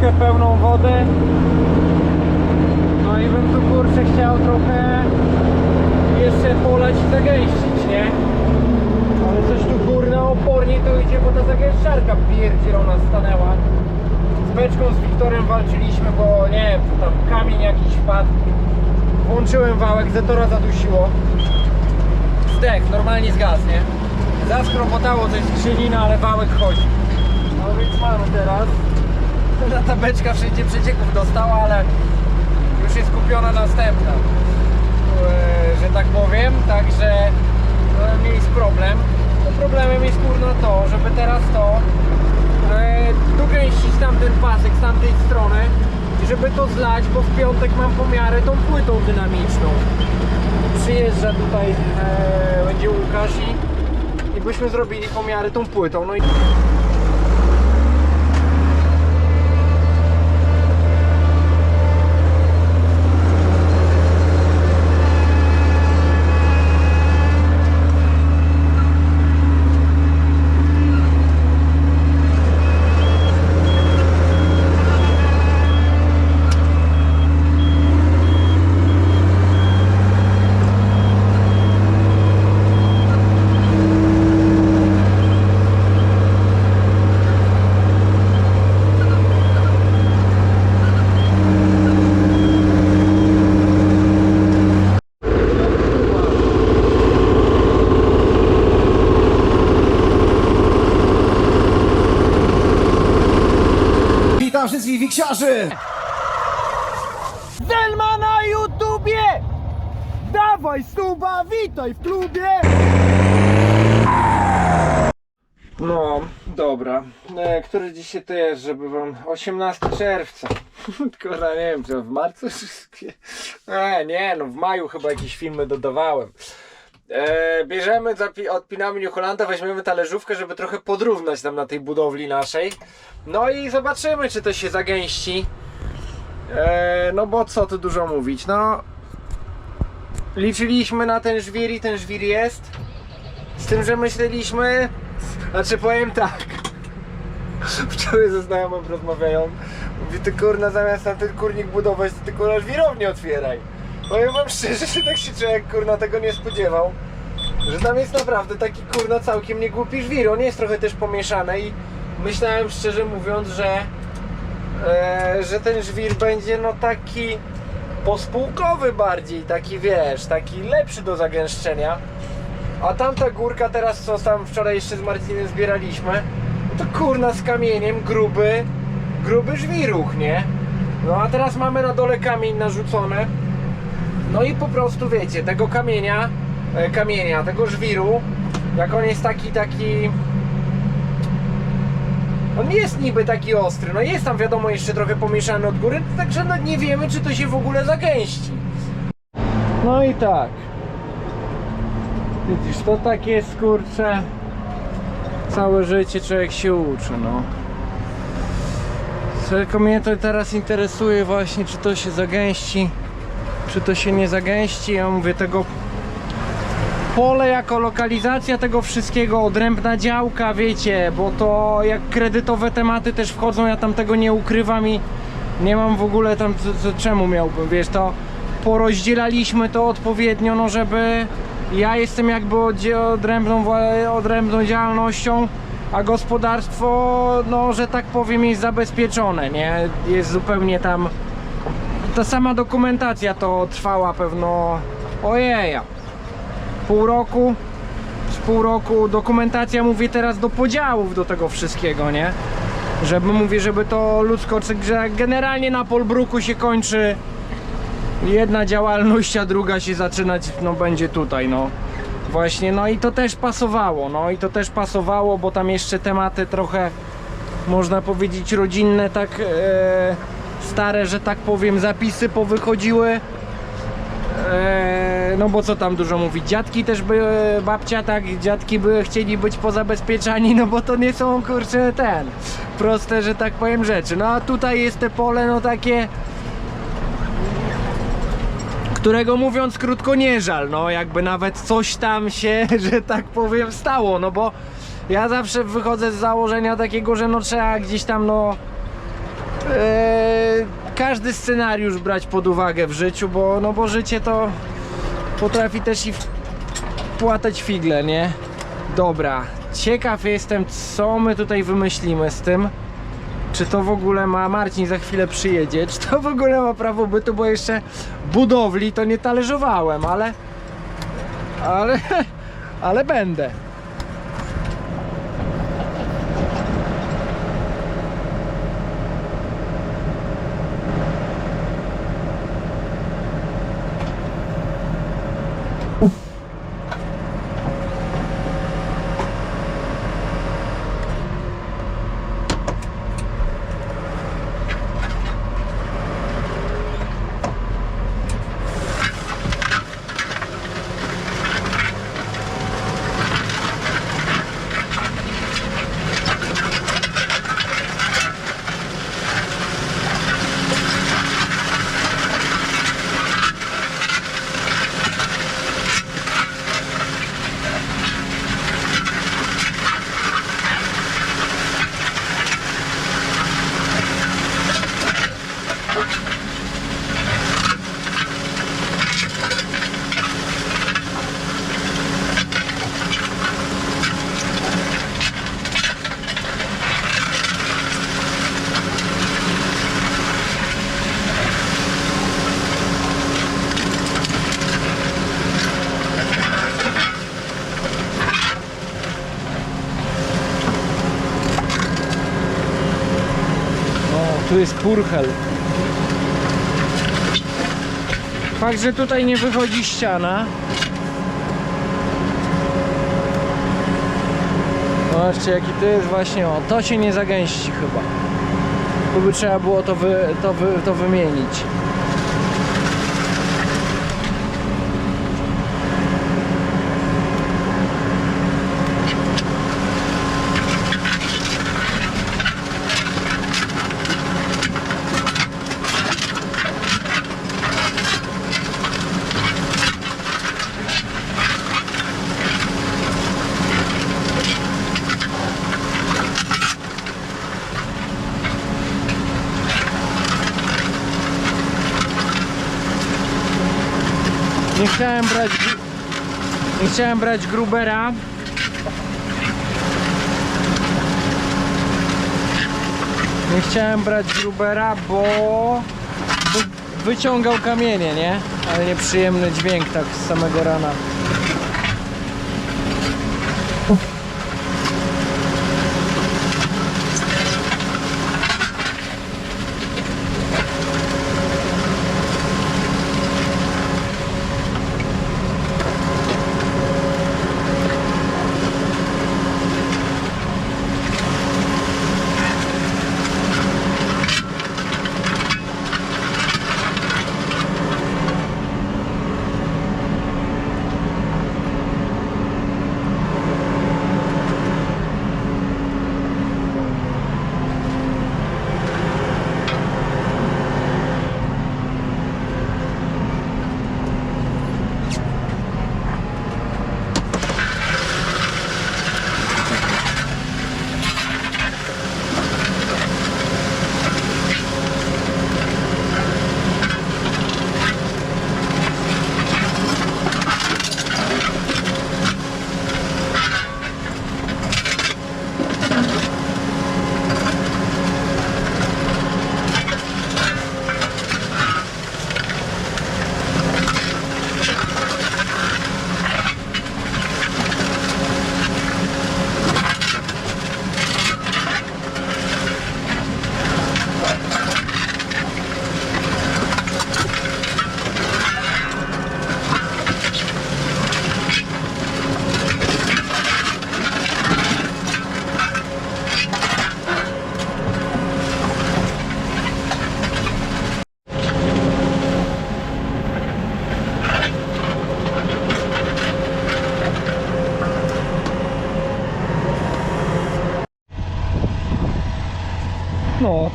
pełną wody. No i bym tu kurczę chciał trochę jeszcze polać i zagęścić, nie? Ale coś tu kurna opornie to idzie, bo ta zagęszczarka pierdzielona stanęła. Z beczką z Wiktorem walczyliśmy, bo nie wiem, tam kamień jakiś wpadł. Włączyłem wałek, Zetora zadusiło. Zdech, normalnie zgasł, nie? Zaskropotało coś z skrzyni, no ale wałek chodzi. No więc mamy teraz. Ta tabeczka wszędzie przecieków dostała, ale już jest kupiona następna. Eee, że tak powiem, także no, nie jest problem. No, problemem jest kurno to, żeby teraz to e, dogęścić tamten pasek z tamtej strony i żeby to zlać, bo w piątek mam pomiary tą płytą dynamiczną. Przyjeżdża tutaj, e, będzie Łukasz i, i byśmy zrobili pomiary tą płytą. No i który dzisiaj to jest, żeby wam... 18 czerwca. Kurwa, nie wiem, czy w marcu wszystkie... E, nie, no w maju chyba jakieś filmy dodawałem. E, bierzemy, odpinamy New weźmiemy talerzówkę, żeby trochę podrównać tam na tej budowli naszej. No i zobaczymy, czy to się zagęści. E, no bo co tu dużo mówić, no liczyliśmy na ten żwir i ten żwir jest. Z tym, że myśleliśmy, znaczy powiem tak. Wczoraj ze znajomym rozmawiają. Mówi, ty kurna zamiast na ten kurnik budować, to ty kurna żwirownię otwieraj. Powiem wam szczerze, że tak się człowiek kurna tego nie spodziewał. Że tam jest naprawdę taki kurna całkiem niegłupi żwir. On jest trochę też pomieszany i myślałem szczerze mówiąc, że e, że ten żwir będzie no taki pospółkowy bardziej, taki wiesz, taki lepszy do zagęszczenia. A tamta górka teraz, co tam wczoraj jeszcze z Marcinem zbieraliśmy, to kurna z kamieniem, gruby, gruby żwiruch, nie? No a teraz mamy na dole kamień narzucony. No i po prostu wiecie, tego kamienia, e, kamienia, tego żwiru, jak on jest taki, taki on jest niby taki ostry, no jest tam wiadomo jeszcze trochę pomieszany od góry, także no nie wiemy czy to się w ogóle zagęści. No i tak. Widzisz, to tak jest kurczę. Całe życie człowiek się uczy, no. Tylko mnie to teraz interesuje właśnie, czy to się zagęści, czy to się nie zagęści. Ja mówię tego pole jako lokalizacja tego wszystkiego, odrębna działka, wiecie, bo to jak kredytowe tematy też wchodzą, ja tam tego nie ukrywam i nie mam w ogóle tam, co, co, czemu miałbym, wiesz, to porozdzielaliśmy to odpowiednio, no żeby ja jestem jakby odrębną, odrębną działalnością, a gospodarstwo, no, że tak powiem, jest zabezpieczone, nie, jest zupełnie tam, ta sama dokumentacja to trwała pewno, ojeja, pół roku, z pół roku dokumentacja mówię teraz do podziałów do tego wszystkiego, nie? Żeby mówię, żeby to ludzko, generalnie na Polbruku się kończy jedna działalność, a druga się zaczynać, no będzie tutaj, no. Właśnie, no i to też pasowało, no i to też pasowało, bo tam jeszcze tematy trochę, można powiedzieć, rodzinne, tak e, stare, że tak powiem, zapisy powychodziły. Eee, no bo co tam dużo mówić, dziadki też by, babcia tak, dziadki by chcieli być pozabezpieczani, no bo to nie są kurczę ten, proste, że tak powiem rzeczy. No a tutaj jest te pole, no takie, którego mówiąc krótko nie żal, no jakby nawet coś tam się, że tak powiem stało, no bo ja zawsze wychodzę z założenia takiego, że no trzeba gdzieś tam no Eee, każdy scenariusz brać pod uwagę w życiu, bo, no bo życie to potrafi też i płatać figle, nie? Dobra, ciekaw jestem, co my tutaj wymyślimy z tym. Czy to w ogóle ma, Marcin za chwilę przyjedzie, czy to w ogóle ma prawo bytu, bo jeszcze budowli to nie talerzowałem, ale... Ale... Ale będę. O, tu jest purchel. Fakt, że tutaj nie wychodzi ściana. Zobaczcie jaki to jest właśnie, o, to się nie zagęści chyba. Tu by trzeba było to, wy, to, wy, to wymienić. Chciałem brać. Nie chciałem brać grubera. Nie chciałem brać grubera, bo wy, wyciągał kamienie, nie? Ale nieprzyjemny dźwięk tak z samego rana.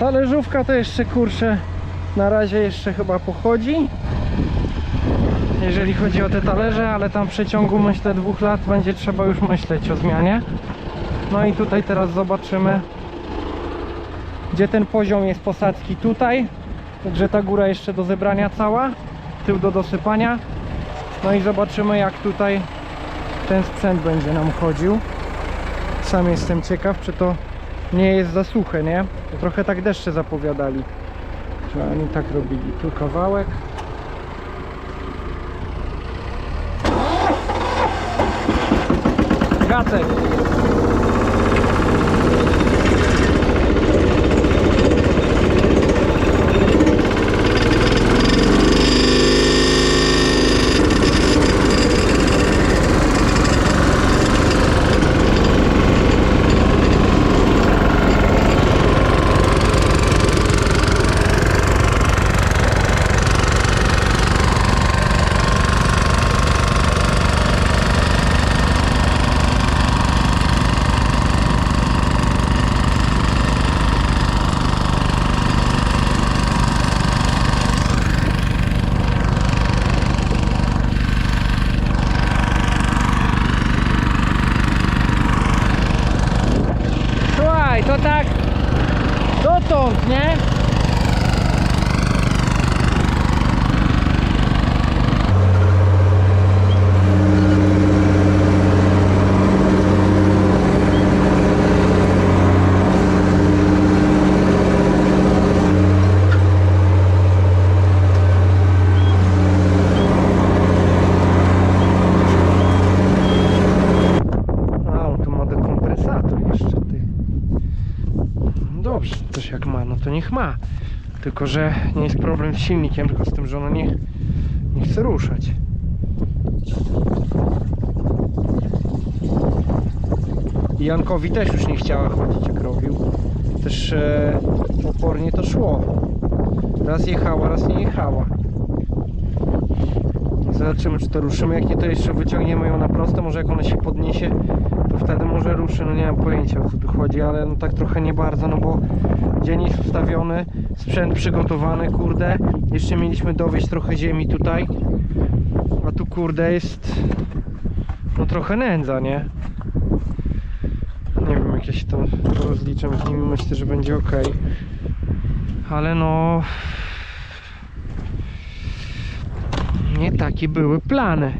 Talerzówka to jeszcze kurczę na razie jeszcze chyba pochodzi. Jeżeli chodzi o te talerze, ale tam w przeciągu myślę dwóch lat będzie trzeba już myśleć o zmianie. No i tutaj teraz zobaczymy gdzie ten poziom jest posadzki tutaj. Także ta góra jeszcze do zebrania cała, tył do dosypania. No i zobaczymy jak tutaj ten sprzęt będzie nam chodził. Sam jestem ciekaw, czy to nie jest za suche, nie? Trochę tak deszcze zapowiadali. Że oni tak robili. Tu kawałek. Gacek. Słuchaj, to tak dotąd, nie? A, on tu ma dekompresator jeszcze, ty. No Dobrze, też jak ma, no to niech ma. Tylko, że nie jest problem z silnikiem, tylko z tym, że ono nie, nie chce ruszać. I Jankowi też już nie chciała chodzić jak robił. Też e, opornie to szło. Raz jechała, raz nie jechała. Zobaczymy czy to ruszymy, jak nie to jeszcze wyciągniemy ją na prosto, może jak ona się podniesie, to wtedy może ruszy, no nie mam pojęcia o co tu chodzi, ale no tak trochę nie bardzo, no bo dzień jest ustawiony, sprzęt przygotowany, kurde, jeszcze mieliśmy dowieść trochę ziemi tutaj, a tu kurde jest no trochę nędza, nie? Nie wiem jak ja się to rozliczam z nimi, myślę, że będzie ok, ale no nie takie były plany.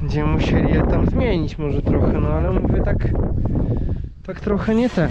Będziemy musieli je tam zmienić może trochę, no ale mówię tak tak trochę nie ten.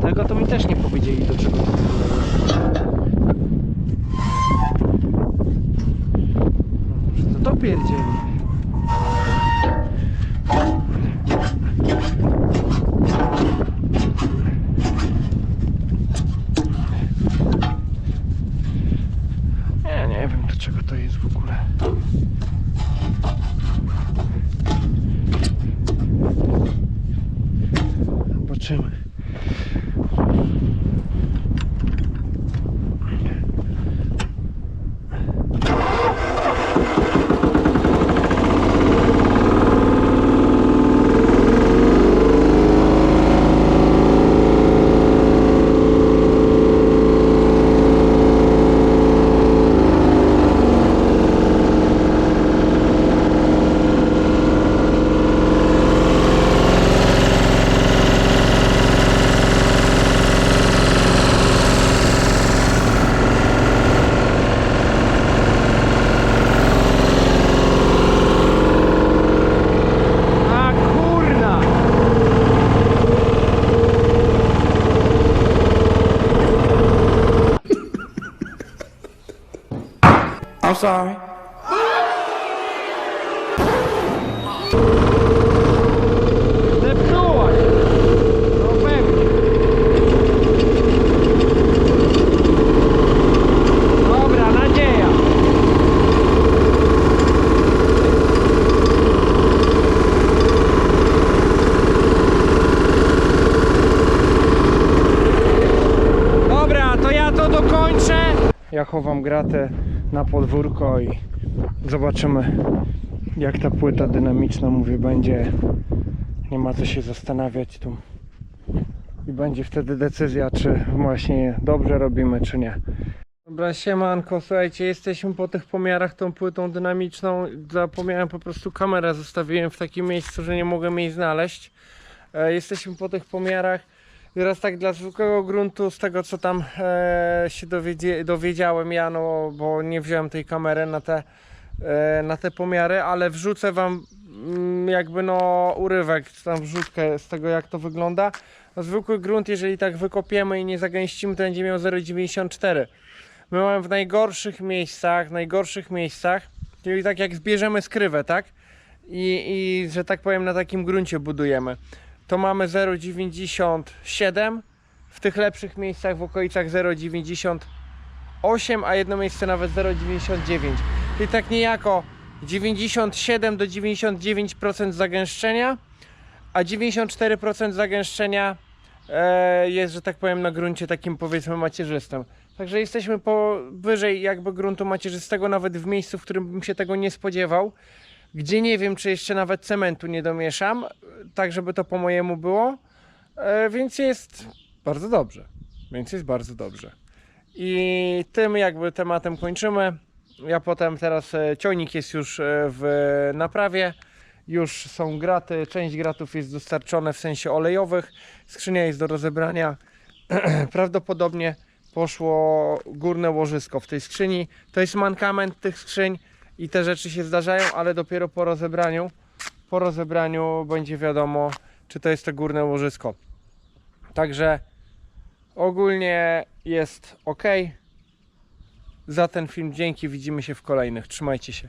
Tego to mi też nie powiedzieli do czego to w ogóle jest. Może to dopierdzieli. Nie, nie wiem do czego to jest w ogóle. Zobaczymy. A kurna! I'm sorry. Zepsułaś! No pewnie. Dobra, nadzieja. Dobra, to ja to dokończę. Ja chowam gratę na podwórko i zobaczymy jak ta płyta dynamiczna mówię będzie nie ma co się zastanawiać tu i będzie wtedy decyzja czy właśnie dobrze robimy czy nie Dobra, siemanko, słuchajcie, jesteśmy po tych pomiarach tą płytą dynamiczną. Zapomniałem po prostu kamerę, zostawiłem w takim miejscu, że nie mogłem jej znaleźć. E, jesteśmy po tych pomiarach. Teraz tak dla zwykłego gruntu, z tego co tam e, się dowiedzie, dowiedziałem ja, no bo nie wziąłem tej kamery na te, e, na te pomiary, ale wrzucę wam mm, jakby no urywek, czy tam wrzutkę z tego jak to wygląda. No, zwykły grunt, jeżeli tak wykopiemy i nie zagęścimy, to będzie miał 0,94. My mamy w najgorszych miejscach, najgorszych miejscach, czyli tak jak zbierzemy skrywę, tak? I, I że tak powiem na takim gruncie budujemy. To mamy 0,97, w tych lepszych miejscach w okolicach 0,98, a jedno miejsce nawet 0,99. Czyli tak niejako 97 do 99% zagęszczenia, a 94% zagęszczenia e, jest, że tak powiem, na gruncie takim powiedzmy macierzystym. Także jesteśmy powyżej jakby gruntu macierzystego, nawet w miejscu, w którym bym się tego nie spodziewał. Gdzie nie wiem, czy jeszcze nawet cementu nie domieszam, tak żeby to po mojemu było. E, więc jest bardzo dobrze. Więc jest bardzo dobrze. I tym jakby tematem kończymy. Ja potem teraz e, ciągnik jest już e, w naprawie. Już są graty, część gratów jest dostarczone w sensie olejowych. Skrzynia jest do rozebrania. Prawdopodobnie poszło górne łożysko w tej skrzyni. To jest mankament tych skrzyń i te rzeczy się zdarzają, ale dopiero po rozebraniu, po rozebraniu będzie wiadomo, czy to jest to górne łożysko. Także ogólnie jest ok. Za ten film dzięki, widzimy się w kolejnych. Trzymajcie się.